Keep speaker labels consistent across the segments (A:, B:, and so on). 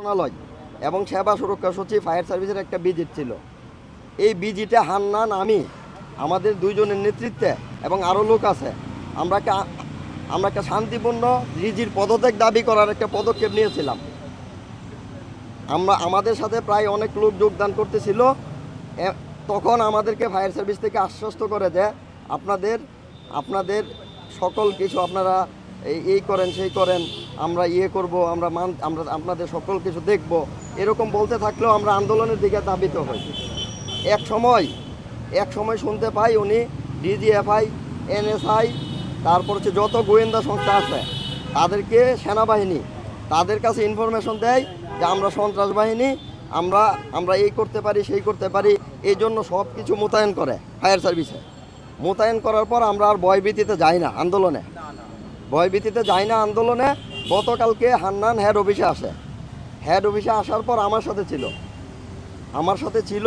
A: মন্ত্রণালয় এবং সেবা সুরক্ষা সচিব, ফায়ার সার্ভিসের একটা ভিজিট ছিল। এই ভিজিটে হান্নান, আমি, আমাদের দুইজনের নেতৃত্বে এবং আরও লোক আছে, আমরা একটা আমরা একটা শান্তিপূর্ণ রিজির পদত্যাগ দাবি করার একটা পদক্ষেপ নিয়েছিলাম। আমরা, আমাদের সাথে প্রায় অনেক লোক যোগদান করতেছিল। তখন আমাদেরকে ফায়ার সার্ভিস থেকে আশ্বস্ত করে যে, আপনাদের আপনাদের সকল কিছু আপনারা এই করেন, সেই করেন, আমরা ইয়ে করব, আমরা মান, আমরা আপনাদের সকল কিছু দেখব। এরকম বলতে থাকলেও আমরা আন্দোলনের দিকে দাবিত হই। এক সময় এক সময় শুনতে পাই উনি ডিজিএফআই, এনএসআই, তারপর হচ্ছে যত গোয়েন্দা সংস্থা আছে, তাদেরকে সেনাবাহিনী, তাদের কাছে ইনফরমেশন দেয় যে আমরা সন্ত্রাস বাহিনী, আমরা আমরা এই করতে পারি, সেই করতে পারি, এই জন্য সব কিছু মোতায়েন করে, ফায়ার সার্ভিসে। মোতায়েন করার পর আমরা আর ভয়ভীতিতে যাই না আন্দোলনে। ভয়ভীতিতে যাই না আন্দোলনে গতকালকে হান্নান হেড অফিসে আসে। হেড অফিসে আসার পর আমার সাথে ছিল। আমার সাথে ছিল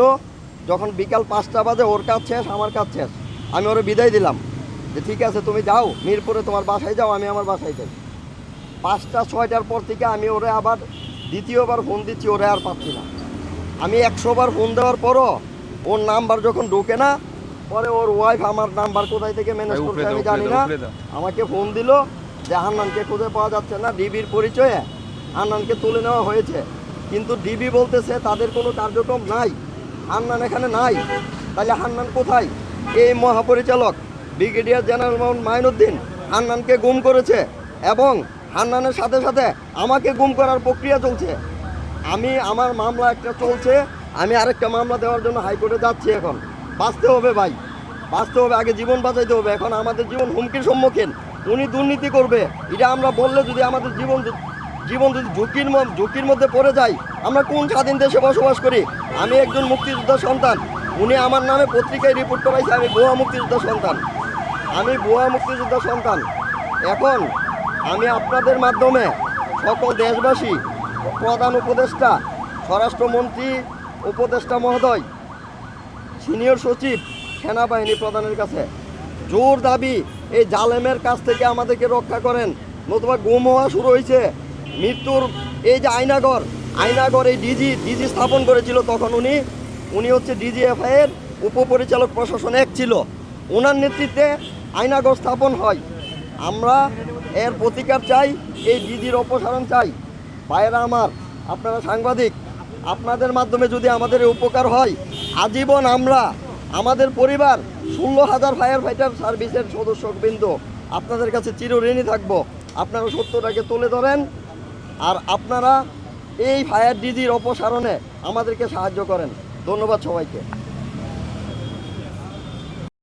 A: যখন বিকাল পাঁচটা বাজে ওর কাজ শেষ আমার কাজ শেষ। আমি ওরে বিদায় দিলাম। যে ঠিক আছে তুমি যাও মিরপুরে তোমার বাসায় যাও আমি আমার বাসায় যাই। পাঁচটা ছয়টার পর থেকে আমি ওরে আবার দ্বিতীয়বার ফোন দিচ্ছি ওরে আর পাচ্ছি না। আমি একশোবার ফোন দেওয়ার পরও ওর নাম্বার যখন ঢোকে না পরে ওর ওয়াইফ আমার নাম্বার কোথায় থেকে ম্যানেজ করছে আমি জানি না। আমাকে ফোন দিল যে হান্নানকে খুঁজে পাওয়া যাচ্ছে না, ডিবির পরিচয়ে হান্নানকে তুলে নেওয়া হয়েছে। কিন্তু ডিবি বলতেছে তাদের কোনো কার্যক্রম নাই, হান্নান এখানে নাই। তাহলে হান্নান কোথায়? এই মহাপরিচালক, ব্রিগেডিয়ার জেনারেল মোহাম্মদ মাইনুদ্দিন হান্নানকে গুম করেছে এবং হান্নানের সাথে সাথে আমাকে গুম করার প্রক্রিয়া চলছে। আমি, আমার মামলা একটা চলছে, আমি আরেকটা মামলা দেওয়ার জন্য হাইকোর্টে যাচ্ছি এখন। বাঁচতে হবে ভাই, বাঁচতে হবে, আগে জীবন বাঁচাইতে হবে। এখন আমাদের জীবন হুমকির সম্মুখীন। উনি দুর্নীতি করবে। এটা আমরা বললে যদি আমাদের জীবন জীবন যদি ঝুঁকির ঝুঁকির মধ্যে পড়ে যাই আমরা কোন স্বাধীন দেশে বসবাস করি? আমি একজন মুক্তিযোদ্ধার সন্তান। উনি আমার নামে পত্রিকায় রিপোর্ট করাইছে, আমি ভুয়া মুক্তিযোদ্ধার সন্তান। আমি ভুয়া মুক্তিযোদ্ধার সন্তান। এখন আমি আপনাদের মাধ্যমে সকল দেশবাসী, প্রধান উপদেষ্টা, স্বরাষ্ট্রমন্ত্রী, উপদেষ্টা মহোদয়, সিনিয়র সচিব, সেনাবাহিনী প্রধানের কাছে জোর দাবি এই জালেমের কাছ থেকে আমাদেরকে রক্ষা করেন। নতুবা গুম হওয়া শুরু হয়েছে। মৃত্যুর এই যে আয়নাগর আয়নাগর এই ডিজি ডিজি স্থাপন করেছিল তখন উনি। উনি হচ্ছে ডিজিএফআই এর উপপরিচালক প্রশাসন এক ছিল। ওনার নেতৃত্বে আয়নাগর স্থাপন হয়। আমরা এর প্রতিকার চাই, এই ডিজির অপসারণ চাই। ভাইয়েরা আমার, আপনারা সাংবাদিক, আপনাদের মাধ্যমে যদি আমাদের উপকার হয়, আজীবন আমরা আমাদের পরিবার ষোলো হাজার ফায়ার ফাইটার সার্ভিসের সদস্যবৃন্দ। আপনাদের কাছে চিরঋণী থাকব। আপনারা সত্যটাকে তুলে ধরেন। আর আপনারা এই ফায়ার ডিজির অপসারণে আমাদেরকে সাহায্য করেন। ধন্যবাদ সবাইকে।